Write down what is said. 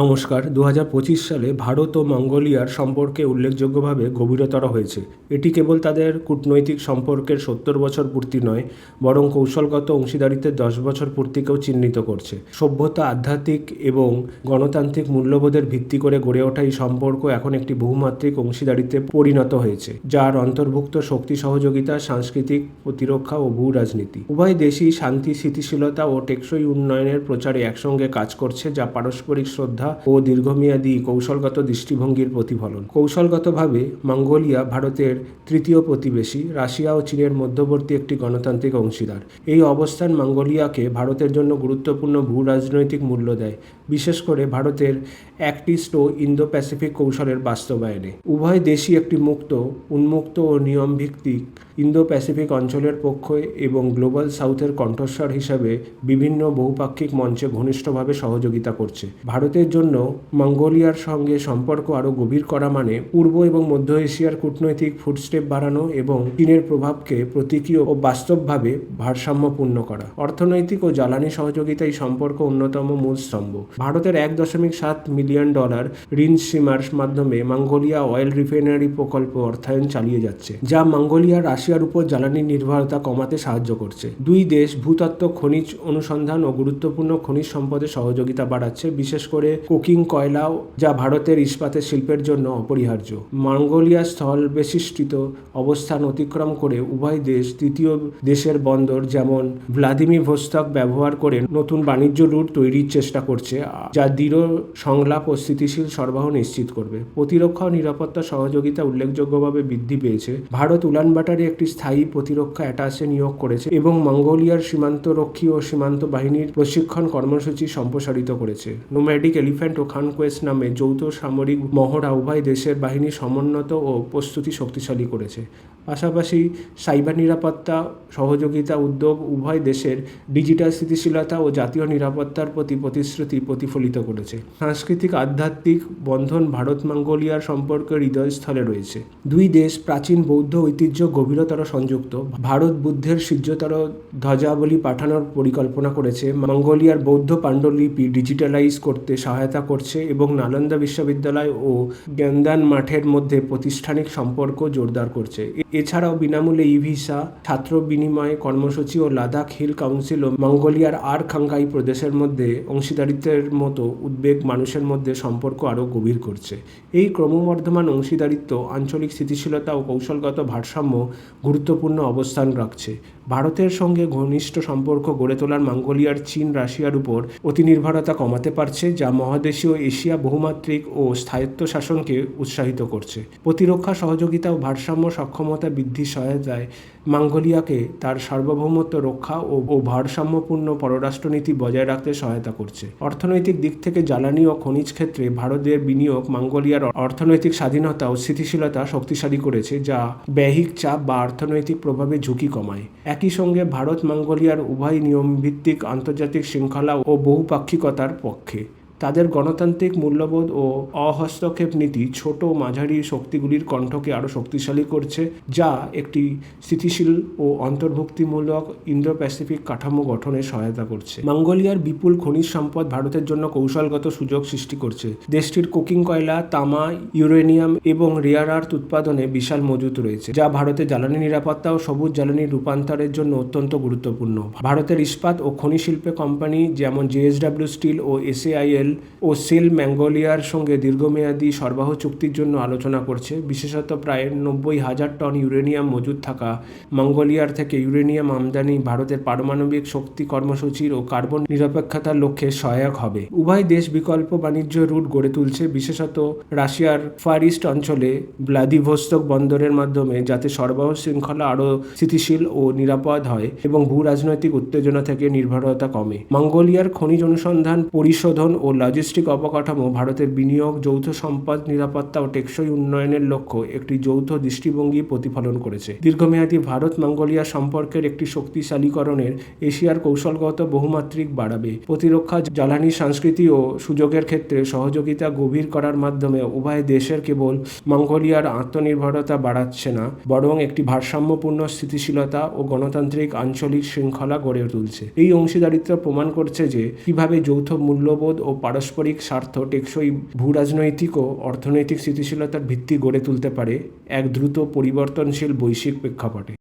নমস্কার দু হাজার পঁচিশ সালে ভারত ও মঙ্গোলিয়ার সম্পর্কে উল্লেখযোগ্যভাবে গভীরতর হয়েছে। এটি কেবল তাদের কূটনৈতিক সম্পর্কের সত্তর বছর পূর্তি নয়, বরং কৌশলগত অংশীদারিত্বের দশ বছর পূর্তিকেও চিহ্নিত করছে। সভ্যতা, আধ্যাত্মিক এবং গণতান্ত্রিক মূল্যবোধের ভিত্তি করে গড়ে ওঠা এই সম্পর্ক এখন একটি বহুমাত্রিক অংশীদারিত্বে পরিণত হয়েছে, যার অন্তর্ভুক্ত শক্তি সহযোগিতা, সাংস্কৃতিক প্রতিরক্ষা ও ভূ রাজনীতি। উভয় দেশই শান্তি, স্থিতিশীলতা ও টেকসই উন্নয়নের প্রচারে একসঙ্গে কাজ করছে, যা পারস্পরিক শ্রদ্ধা ও দীর্ঘমেয়াদী কৌশলগত দৃষ্টিভঙ্গির প্রতিফলন। কৌশলগতভাবে মঙ্গোলিয়া ভারতের তৃতীয় প্রতিবেশী, রাশিয়া ও চীনের মধ্যবর্তী একটি গণতান্ত্রিক অংশীদার। এই অবস্থান মঙ্গোলিয়াকে ভারতের জন্য গুরুত্বপূর্ণ ভূ রাজনৈতিক মূল্য দেয়, বিশেষ করে ভারতের অ্যাক্টিস্ট ও ইন্দো প্যাসিফিক কৌশলের বাস্তবায়নে। উভয় দেশই একটি মুক্ত, উন্মুক্ত ও নিয়মভিত্তিক ইন্দো প্যাসিফিক অঞ্চলের পক্ষে এবং গ্লোবাল সাউথের কণ্ঠস্বর হিসাবে বিভিন্ন বহুপাক্ষিক মঞ্চে ঘনিষ্ঠভাবে সহযোগিতা করছে। ভারতের জন্য মঙ্গোলিয়ার সঙ্গে সম্পর্ক আরও গভীর করা মানে পূর্ব এবং মধ্য এশিয়ার কূটনৈতিক ফুটস্টেপ বাড়ানো এবং চীনের প্রভাবকে প্রতীকী ও বাস্তবভাবে ভারসাম্যপূর্ণ করা। অর্থনৈতিক ও জ্বালানি সহযোগিতা এই সম্পর্ক অন্যতম মূল স্তম্ভ। ভারতের এক দশমিক সাত মিলিয়ন ডলার ঋণ সীমার মাধ্যমে মঙ্গোলিয়া অয়েল রিফাইনারি প্রকল্প অর্থায়ন চালিয়ে যাচ্ছে, যা মঙ্গোলিয়া, রাশিয়ার উপর জ্বালানি নির্ভরতা কমাতে সাহায্য করছে। দুই দেশ ভূতত্ত্ব, খনিজ অনুসন্ধান ও গুরুত্বপূর্ণ খনিজ সম্পদে সহযোগিতা বাড়াচ্ছে, বিশেষ করে কোকিং কয়লাও যা ভারতের ইস্পাতের শিল্পের জন্য অপরিহার্য। মঙ্গোলিয়া স্থল বেশিষ্টিত অবস্থান অতিক্রম করে উভয় দেশ তৃতীয় দেশের বন্দর যেমন ভ্লাদিমির ভোস্তক ব্যবহার করে নতুন বাণিজ্য রুট তৈরির চেষ্টা করছে, যা দৃঢ় সংলাপ ও স্থিতিশীল সরবরাহ নিশ্চিত করবে। প্রতিরক্ষা ও নিরাপত্তা সহযোগিতা উল্লেখযোগ্যভাবে বৃদ্ধি পেয়েছে। ভারত উলানবাটারে একটি স্থায়ী প্রতিরক্ষা অ্যাটাচে নিয়োগ করেছে এবং মঙ্গোলিয়ার সীমান্তরক্ষী ও সীমান্ত বাহিনীর প্রশিক্ষণ কর্মসূচি সম্প্রসারিত করেছে। নোম্যাডিক এলিফ্যান্ট ও খানকোয়েস নামে যৌথ সামরিক মহড়া উভয় দেশের বাহিনী সমুন্নত ও প্রস্তুতি শক্তিশালী করেছে। পাশাপাশি সাইবার নিরাপত্তা, সহযোগিতা উদ্যোগ উভয় দেশের ডিজিটাল স্থিতিশীলতা ও জাতীয় নিরাপত্তার প্রতি প্রতিশ্রুতি প্রতিফলিত করেছে। সাংস্কৃতিক, আধ্যাত্মিক বন্ধন ভারত মঙ্গোলিয়ার সম্পর্কের হৃদয়স্থলে রয়েছে। দুই দেশ প্রাচীন বৌদ্ধ ঐতিহ্য গভীরতর সংযুক্ত। ভারত বুদ্ধের সিজ্জতর ধ্বজাবলী পাঠানোর পরিকল্পনা করেছে। মঙ্গোলিয়ার বৌদ্ধ পাণ্ডুলিপি ডিজিটালাইজ করতে সহায়তা করছে এবং নালন্দা বিশ্ববিদ্যালয় ও জ্ঞানদান মাঠের মধ্যে প্রতিষ্ঠানিক সম্পর্ক জোরদার করছে। এছাড়াও বিনামূল্যে ই ভিসা, ছাত্র বিনিময় কর্মসূচি ও লাদাখ হিল কাউন্সিল ও মঙ্গোলিয়ার আর খাঙ্গাই প্রদেশের মধ্যে অংশীদারিত্বের মতো উদ্বেগ মানুষের মধ্যে সম্পর্ক আরও গভীর করছে। এই ক্রমবর্ধমান অংশীদারিত্ব আঞ্চলিক স্থিতিশীলতা ও কৌশলগত ভারসাম্য গুরুত্বপূর্ণ অবস্থান রাখছে। ভারতের সঙ্গে ঘনিষ্ঠ সম্পর্ক গড়ে তোলার মঙ্গোলিয়ার চীন, রাশিয়ার উপর অতিনির্ভরতা কমাতে পারছে, যা মহাদেশীয় এশিয়া বহুমাত্রিক ও স্থায়িত্ব শাসনকে উৎসাহিত করছে। প্রতিরক্ষা সহযোগিতা ও ভারসাম্য, সক্ষমতা বৃদ্ধির সহায়তায় মঙ্গোলিয়াকে তার সার্বভৌমত্ব রক্ষা ও ভারসাম্যপূর্ণ পররাষ্ট্রনীতি বজায় রাখতে সহায়তা করছে। অর্থনৈতিক দিক থেকে জ্বালানি ও খনিজ ক্ষেত্রে ভারতের বিনিয়োগ মাঙ্গোলিয়ার অর্থনৈতিক স্বাধীনতা ও স্থিতিশীলতা শক্তিশালী করেছে, যা ব্যয়িক চাপ বা অর্থনৈতিক প্রভাবে ঝুঁকি কমায়। একই সঙ্গে ভারত মাঙ্গোলিয়ার উভয় নিয়মভিত্তিক আন্তর্জাতিক শৃঙ্খলা ও বহুপাক্ষিকতার পক্ষে। তাদের গণতান্ত্রিক মূল্যবোধ ও অহস্তক্ষেপ নীতি ছোট মাঝারি শক্তিগুলির কণ্ঠকে আরও শক্তিশালী করছে, যা একটি স্থিতিশীল ও অন্তর্ভুক্তিমূলক ইন্দো প্যাসিফিক কাঠামো গঠনে সহায়তা করছে। মঙ্গোলিয়ার বিপুল খনিজ সম্পদ ভারতের জন্য কৌশলগত সুযোগ সৃষ্টি করছে। দেশটির কুকিং কয়লা, তামা, ইউরেনিয়াম এবং রেয়ার আর্থ উৎপাদনে বিশাল মজুত রয়েছে, যা ভারতের জ্বালানি নিরাপত্তা ও সবুজ জ্বালানি রূপান্তরের জন্য অত্যন্ত গুরুত্বপূর্ণ। ভারতের ইস্পাত ও খনি শিল্পে কোম্পানি যেমন জেএসডাব্লিউ স্টিল ও এসএআইএল ও সেল ম্যাঙ্গোলিয়ার সঙ্গে দীর্ঘমেয়াদী সরবরাহ চুক্তির জন্য আলোচনা করছে। বিশেষত প্রায় নব্বই হাজার টন ইউরেনিয়াম মজুদ থাকা মঙ্গোলিয়ার থেকে ইউরেনিয়াম আমদানি ভারতের পারমাণবিক শক্তি কর্মসূচির ও কার্বন নিরপেক্ষতার লক্ষ্যে সহায়ক হবে। উভয় দেশ বিকল্প বাণিজ্য রুট গড়ে তুলছে। বিশেষত রাশিয়ার ফার ইস্ট অঞ্চলে ভ্লাদিভোস্তক বন্দরের মাধ্যমে যাতে সরবরাহ শৃঙ্খলা আরও স্থিতিশীল ও নিরাপদ হয় এবং ভূ রাজনৈতিক উত্তেজনা থেকে নির্ভরতা কমে। মঙ্গোলিয়ার খনিজ অনুসন্ধান পরিশোধন ও লজিস্টিক অবকাঠামো, ভারতের বিনিয়োগ, যৌথ সম্পদ, নিরাপত্তা ও টেকসই উন্নয়নের লক্ষ্য একটি যৌথ দৃষ্টিভঙ্গি প্রতিফলন করেছে। দীর্ঘমেয়াদী ভারত মঙ্গোলিয়া সম্পর্কের একটি শক্তিশালীকরণের এশিয়ার কৌশলগত বহুমাত্রিক বাড়াবে। প্রতিরক্ষা, জ্বালানি সংস্কৃতি ও সুযোগের ক্ষেত্রে সহযোগিতা গভীর করার মাধ্যমে উভয় দেশের কেবল মঙ্গোলিয়ার আত্মনির্ভরতা বাড়াচ্ছে না, বরং একটি ভারসাম্যপূর্ণ স্থিতিশীলতা ও গণতান্ত্রিক আঞ্চলিক শৃঙ্খলা গড়ে তুলছে। এই অংশীদারিত্ব প্রমাণ করছে যে কীভাবে যৌথ মূল্যবোধ ও পারস্পরিক স্বার্থ টেকসই ভূরাজনৈতিক ও অর্থনৈতিক স্থিতিশীলতার ভিত্তি গড়ে তুলতে পারে এক দ্রুত পরিবর্তনশীল বৈশ্বিক প্রেক্ষাপটে।